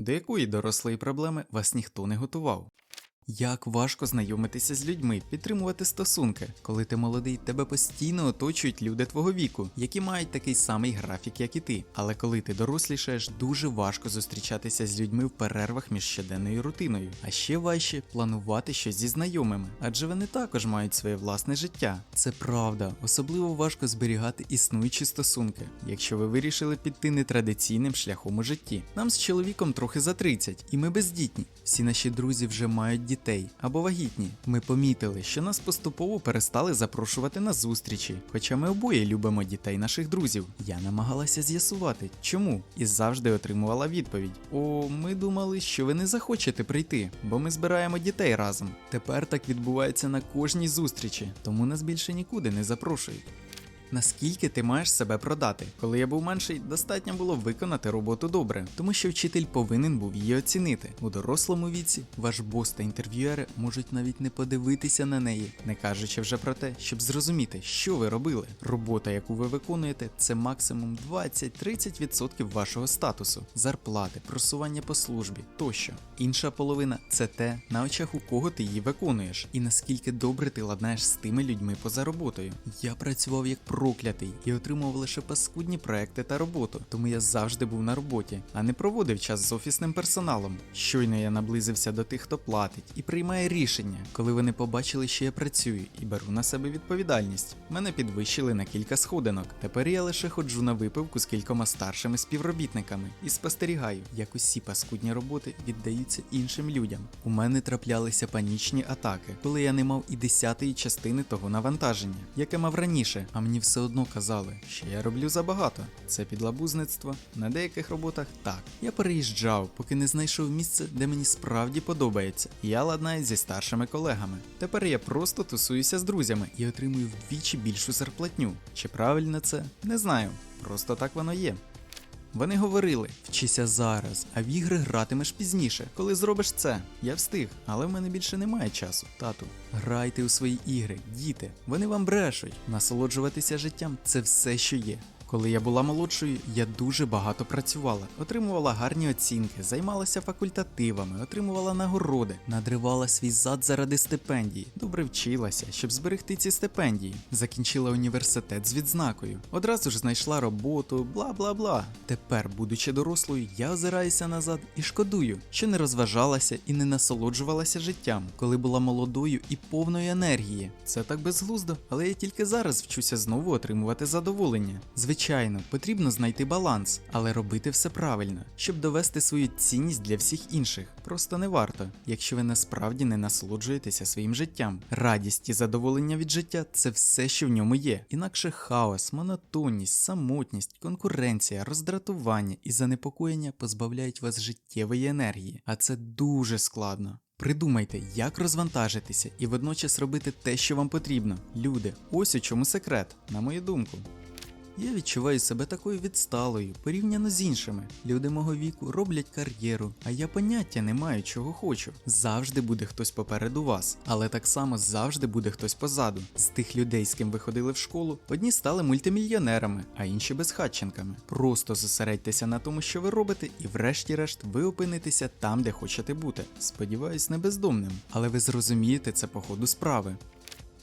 До якої дорослої проблеми вас ніхто не готував? Як важко знайомитися з людьми, підтримувати стосунки, коли ти молодий, тебе постійно оточують люди твого віку, які мають такий самий графік, як і ти. Але коли ти дорослішаєш, дуже важко зустрічатися з людьми в перервах між щоденною рутиною. А ще важче планувати щось зі знайомими, адже вони також мають своє власне життя. Це правда, особливо важко зберігати існуючі стосунки, якщо ви вирішили піти нетрадиційним шляхом у житті. Нам з чоловіком трохи за 30, і ми бездітні. Всі наші друзі вже мають дітей або вагітні. Ми помітили, що нас поступово перестали запрошувати на зустрічі, хоча ми обоє любимо дітей наших друзів. Я намагалася з'ясувати, чому, і завжди отримувала відповідь: О, ми думали, що ви не захочете прийти, бо ми збираємо дітей разом. Тепер так відбувається на кожній зустрічі, тому нас більше нікуди не запрошують. Наскільки ти маєш себе продати? Коли я був менший, достатньо було виконати роботу добре, тому що вчитель повинен був її оцінити. У дорослому віці ваш бос та інтерв'юери можуть навіть не подивитися на неї, не кажучи вже про те, щоб зрозуміти, що ви робили. Робота, яку ви виконуєте, це максимум 20-30% вашого статусу, зарплати, просування по службі тощо. Інша половина це те, на очах у кого ти її виконуєш, і наскільки добре ти ладнаєш з тими людьми поза роботою. Я працював як проклятий і отримував лише паскудні проекти та роботу, тому я завжди був на роботі, а не проводив час з офісним персоналом. Щойно я наблизився до тих, хто платить, і приймає рішення, коли вони побачили, що я працюю і беру на себе відповідальність. Мене підвищили на кілька сходинок. Тепер я лише ходжу на випивку з кількома старшими співробітниками і спостерігаю, як усі паскудні роботи віддаються іншим людям. У мене траплялися панічні атаки, коли я не мав і десятої частини того навантаження, яке мав раніше, а мені все одно казали, що я роблю забагато. Це підлабузництво. На деяких роботах так. Я переїжджав, поки не знайшов місце, де мені справді подобається. Я ладнаю зі старшими колегами. Тепер я просто тусуюся з друзями і отримую вдвічі більшу зарплатню. Чи правильно це? Не знаю. Просто так воно є. Вони говорили: вчися зараз, а в ігри гратимеш пізніше. Коли зробиш це, я встиг, але в мене більше немає часу. Тату, грайте у свої ігри, діти. Вони вам брешуть. Насолоджуватися життям це все, що є. Коли я була молодшою, я дуже багато працювала, отримувала гарні оцінки, займалася факультативами, отримувала нагороди, надривала свій зад заради стипендії, добре вчилася, щоб зберегти ці стипендії. Закінчила університет з відзнакою, одразу ж знайшла роботу, бла бла бла. Тепер, будучи дорослою, я озираюся назад і шкодую, що не розважалася і не насолоджувалася життям, коли була молодою і повною енергії. Це так безглуздо, але я тільки зараз вчуся знову отримувати задоволення. Звичайно, потрібно знайти баланс, але робити все правильно, щоб довести свою цінність для всіх інших. Просто не варто, якщо ви насправді не насолоджуєтеся своїм життям. Радість і задоволення від життя це все, що в ньому є. Інакше хаос, монотонність, самотність, конкуренція, роздратування і занепокоєння позбавляють вас життєвої енергії, а це дуже складно. Придумайте, як розвантажитися і водночас робити те, що вам потрібно. Люди, ось у чому секрет, на мою думку. Я відчуваю себе такою відсталою, порівняно з іншими. Люди мого віку роблять кар'єру, а я поняття не маю, чого хочу. Завжди буде хтось попереду вас, але так само завжди буде хтось позаду. З тих людей, з ким ви ходили в школу, одні стали мультимільйонерами, а інші безхатченками. Просто зосередьтеся на тому, що ви робите, і врешті-решт ви опинитеся там, де хочете бути. Сподіваюсь, не бездомним, але ви зрозумієте це по ходу справи.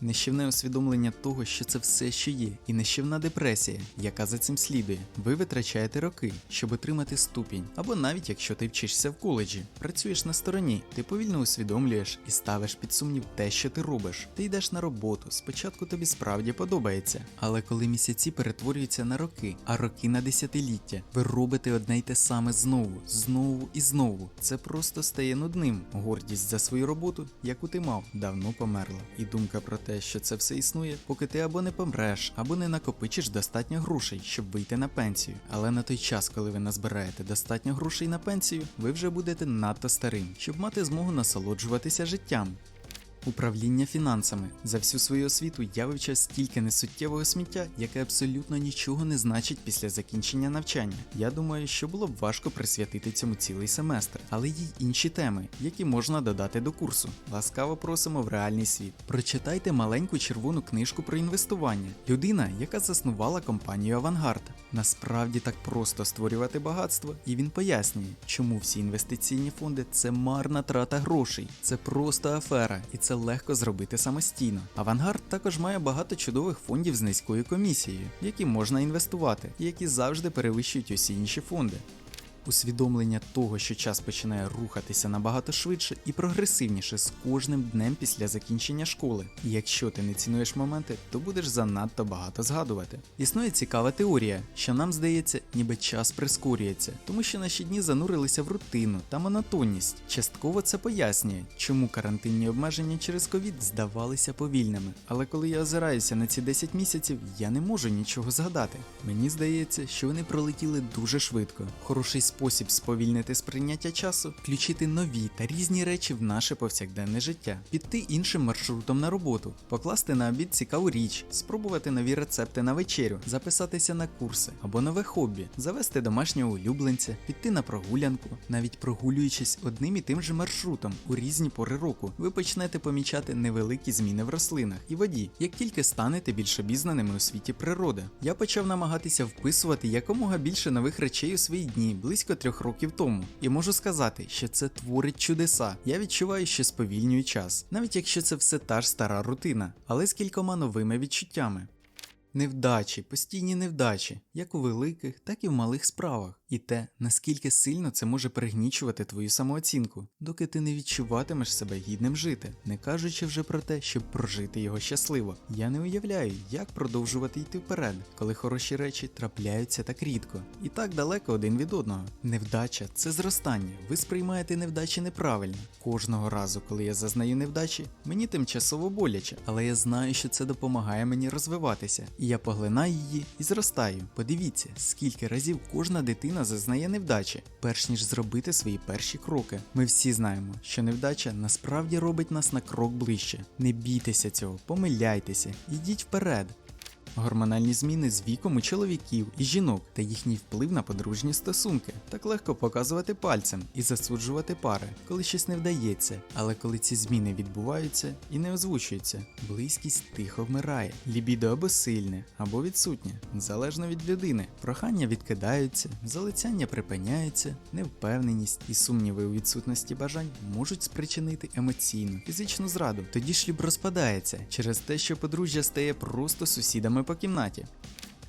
Нищівне усвідомлення того, що це все, що є, і нищівна депресія, яка за цим слідує. Ви витрачаєте роки, щоб отримати ступінь, або навіть якщо ти вчишся в коледжі, працюєш на стороні, ти повільно усвідомлюєш і ставиш під сумнів те, що ти робиш. Ти йдеш на роботу, спочатку тобі справді подобається, але коли місяці перетворюються на роки, а роки на десятиліття, ви робите одне й те саме знову, знову і знову. Це просто стає нудним. Гордість за свою роботу, яку ти мав, давно померла. І думка про те, що це все існує, поки ти або не помреш, або не накопичиш достатньо грошей, щоб вийти на пенсію. Але на той час, коли ви назбираєте достатньо грошей на пенсію, ви вже будете надто старим, щоб мати змогу насолоджуватися життям. Управління фінансами за всю свою освіту я вивчав стільки несуттєвого сміття, яке абсолютно нічого не значить після закінчення навчання. Я думаю, що було б важко присвятити цьому цілий семестр, але є інші теми, які можна додати до курсу. Ласкаво просимо в реальний світ. Прочитайте маленьку червону книжку про інвестування. Людина, яка заснувала компанію Авангард. Насправді так просто створювати багатство, і він пояснює, чому всі інвестиційні фонди це марна трата грошей, це просто афера, і це легко зробити самостійно. Авангард також має багато чудових фондів з низькою комісією, які можна інвестувати, і які завжди перевищують усі інші фонди. Усвідомлення того, що час починає рухатися набагато швидше і прогресивніше з кожним днем після закінчення школи. І якщо ти не цінуєш моменти, то будеш занадто багато згадувати. Існує цікава теорія, що нам здається, ніби час прискорюється, тому що наші дні занурилися в рутину та монотонність. Частково це пояснює, чому карантинні обмеження через ковід здавалися повільними. Але коли я озираюся на ці 10 місяців, я не можу нічого згадати. Мені здається, що вони пролетіли дуже швидко. Хороший спосіб сповільнити сприйняття часу включити нові та різні речі в наше повсякденне життя, піти іншим маршрутом на роботу, покласти на обід цікаву річ, спробувати нові рецепти на вечерю, записатися на курси або нове хобі, завести домашнього улюбленця, піти на прогулянку, навіть прогулюючись одним і тим же маршрутом у різні пори року, ви почнете помічати невеликі зміни в рослинах і воді, як тільки станете більш обізнаними у світі природи. Я почав намагатися вписувати якомога більше нових речей у свої дні близько трьох років тому, і можу сказати, що це творить чудеса. Я відчуваю, що сповільнюю час, навіть якщо це все та ж стара рутина, але з кількома новими відчуттями. Невдачі, постійні невдачі, як у великих, так і в малих справах, і те, наскільки сильно це може пригнічувати твою самооцінку, доки ти не відчуватимеш себе гідним жити, не кажучи вже про те, щоб прожити його щасливо. Я не уявляю, як продовжувати йти вперед, коли хороші речі трапляються так рідко і так далеко один від одного. Невдача це зростання. Ви сприймаєте невдачі неправильно. Кожного разу, коли я зазнаю невдачі, мені тимчасово боляче, але я знаю, що це допомагає мені розвиватися, і я поглинаю її і зростаю. Подивіться, скільки разів кожна дитина зазнає невдачі, перш ніж зробити свої перші кроки. Ми всі знаємо, що невдача насправді робить нас на крок ближче. Не бійтеся цього, помиляйтеся, йдіть вперед. Гормональні зміни з віком у чоловіків і жінок та їхній вплив на подружні стосунки. Так легко показувати пальцем і засуджувати пари, коли щось не вдається. Але коли ці зміни відбуваються і не озвучуються, близькість тихо вмирає. Лібідо або сильне, або відсутнє, залежно від людини. Прохання відкидаються, залицяння припиняється, невпевненість і сумніви у відсутності бажань можуть спричинити емоційну, фізичну зраду. Тоді шлюб розпадається через те, що подружжя стає просто сусідами по кімнаті.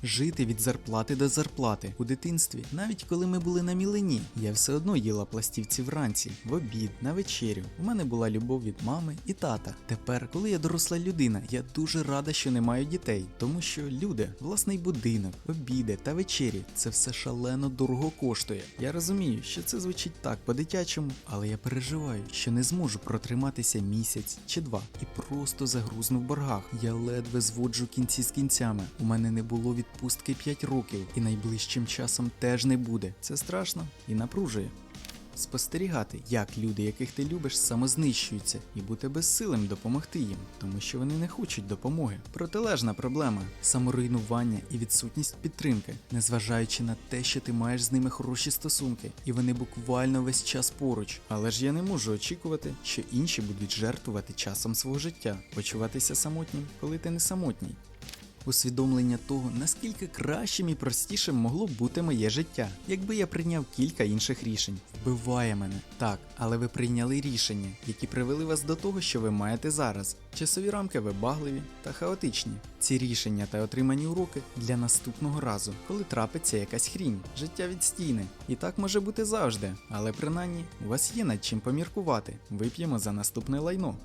Жити від зарплати до зарплати у дитинстві, навіть коли ми були на мілені, я все одно їла пластівці вранці, в обід, на вечерю. У мене була любов від мами і тата. Тепер, коли я доросла людина, я дуже рада, що не маю дітей, тому що люди, власний будинок, обіди та вечері це все шалено дорого коштує. Я розумію, що це звучить так по-дитячому, але я переживаю, що не зможу протриматися місяць чи два і просто загрузну в боргах. Я ледве зводжу кінці з кінцями. У мене не було відпустки 5 років, і найближчим часом теж не буде. Це страшно і напружує. Спостерігати, як люди, яких ти любиш, самознищуються, і бути безсилим допомогти їм, тому що вони не хочуть допомоги. Протилежна проблема саморуйнування і відсутність підтримки, незважаючи на те, що ти маєш з ними хороші стосунки, і вони буквально весь час поруч. Але ж я не можу очікувати, що інші будуть жертвувати часом свого життя, почуватися самотнім, коли ти не самотній усвідомлення того, наскільки кращим і простішим могло б бути моє життя, якби я прийняв кілька інших рішень. Вбиває мене. Так, але ви прийняли рішення, які привели вас до того, що ви маєте зараз. Часові рамки вибагливі та хаотичні. Ці рішення та отримані уроки для наступного разу, коли трапиться якась хрінь, життя відстійне. І так може бути завжди, але принаймні у вас є над чим поміркувати. Вип'ємо за наступне лайно.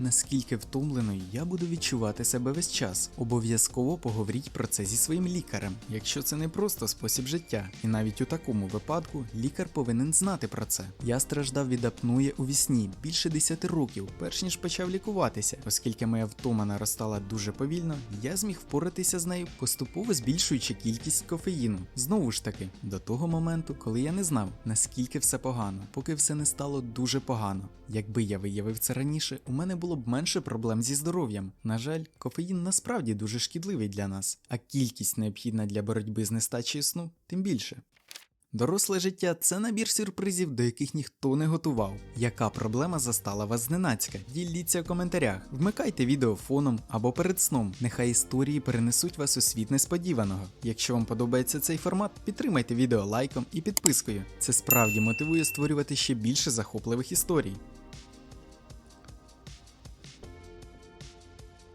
Наскільки втомленою я буду відчувати себе весь час. Обов'язково поговоріть про це зі своїм лікарем, якщо це не просто спосіб життя. І навіть у такому випадку лікар повинен знати про це. Я страждав від апнуї у вісні більше 10 років, перш ніж почав лікуватися, оскільки моя втома наростала дуже повільно, я зміг впоратися з нею, поступово збільшуючи кількість кофеїну. Знову ж таки, до того моменту, коли я не знав, наскільки все погано, поки все не стало дуже погано. Якби я виявив це раніше, у мене було б менше проблем зі здоров'ям. На жаль, кофеїн насправді дуже шкідливий для нас, а кількість необхідна для боротьби з нестачею сну тим більше. Доросле життя це набір сюрпризів, до яких ніхто не готував. Яка проблема застала вас зненацька? Діліться в коментарях, вмикайте відео фоном або перед сном. Нехай історії перенесуть вас у світ несподіваного. Якщо вам подобається цей формат, підтримайте відео лайком і підпискою. Це справді мотивує створювати ще більше захопливих історій.